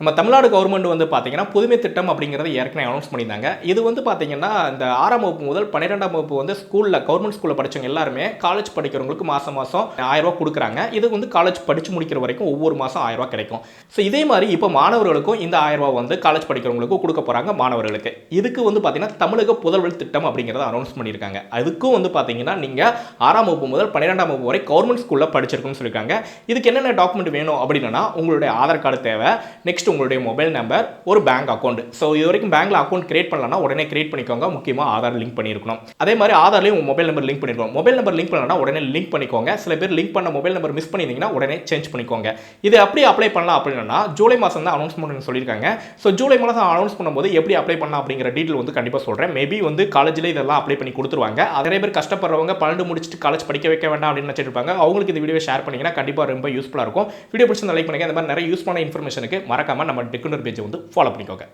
நம்ம தமிழ்நாடு கவர்மெண்ட் வந்து பார்த்தீங்கன்னா புதுமை திட்டம் அப்படிங்கிறத ஏற்கனவே அனௌன்ஸ் பண்ணியிருந்தாங்க. இது வந்து பார்த்தீங்கன்னா இந்த ஆறாம் வகுப்பு முதல் பன்னிரெண்டாம் வகுப்பு வந்து ஸ்கூலில் கவர்மெண்ட் ஸ்கூலில் படித்தவங்க எல்லாருமே காலேஜ் படிக்கிறவங்களுக்கு மாதம் மாதம் ஆயிரம் கொடுக்குறாங்க. இது வந்து காலேஜ் படித்து முடிக்கிற வரைக்கும் ஒவ்வொரு மாதம் ஆயிரரூவா கிடைக்கும். ஸோ இதே மாதிரி இப்போ மாணவர்களுக்கும் இந்த ஆயிரம் வந்து காலேஜ் படிக்கிறவங்களுக்கும் கொடுக்க போகிறாங்க மாணவர்களுக்கு. இதுக்கு வந்து பார்த்தீங்கன்னா தமிழக புதல்வல் திட்டம் அப்படிங்கிறத அனௌன்ஸ் பண்ணியிருக்காங்க. அதுக்கும் வந்து பார்த்தீங்கன்னா நீங்கள் ஆறாம் வகுப்பு முதல் பன்னிரெண்டாம் வகுப்பு வரை கவர்மெண்ட் ஸ்கூலில் படிச்சிருக்குன்னு சொல்லியிருக்காங்க. இதுக்கு என்னென்ன டாக்குமெண்ட் வேணும் அப்படின்னா உங்களுடைய ஆதார் கார்டு தேவை. நெக்ஸ்ட் உங்களுடைய மொபைல் நம்பர் ஒரு பேங்க் அக்கௌண்ட் ஸோ இது வரைக்கும் பேங்க்ல அக்கௌண்ட் கிரியேட் பண்ணலன்னா உடனே கிரியேட் பண்ணிக்கோங்க. முக்கியமாக ஆதார் லிங்க் பண்ணியிருக்கணும். அதே மாதிரி ஆதார்லேயும் உங்கள் மொபைல் நம்பர் லிங்க் பண்ணிருக்கோம் மொபைல் நம்பர் லிங்க் பண்ணலன்னா உடனே லிங்க் பண்ணிக்கோங்க. சில பேர் லிங்க் பண்ண மொபைல் நம்பர் மிஸ் பண்ணியிருந்தீங்கன்னா உடனே சேஞ்ச் பண்ணிக்கோங்க. இது எப்படி அப்ளை பண்ணலாம் அப்படின்னா ஜூலை மாதம் தான் அனௌன்ஸ்மெண்ட் சொல்லியிருக்காங்க. ஸோ ஜூலை மாதம் அனௌன்ஸ் பண்ணும்போது எப்படி அப்ளை பண்ணலாம் அப்படிங்கிற டீட்டெயில் வந்து கண்டிப்பாக சொல்கிறேன் மேபி வந்து காலேஜில் இதெல்லாம் அப்ளை பண்ணி கொடுத்துருவாங்க. அதே நிறைய பேர் கஷ்டப்படுறவங்க பன்னெண்டு முடிச்சுட்டு காலேஜ் படிக்க வைக்க வேண்டாம் அப்படின்னு நினச்சிட்டு இருப்பாங்க. அவங்களுக்கு இந்த வீடியோ ஷேர் பண்ணிங்கன்னா கண்டிப்பாக ரொம்ப யூஸ்ஃபுல்லாக இருக்கும். வீடியோ பிடிச்சிருந்தா லைக் பண்ணுங்க. இந்த மாதிரி நிறைய யூஸ்ஃபுல்லான இன்ஃபர்மேஷனுக்கு மறக்காம நம்ம டெக்குனர் பேஜை வந்து ஃபாலோ பண்ணிக்கோங்க.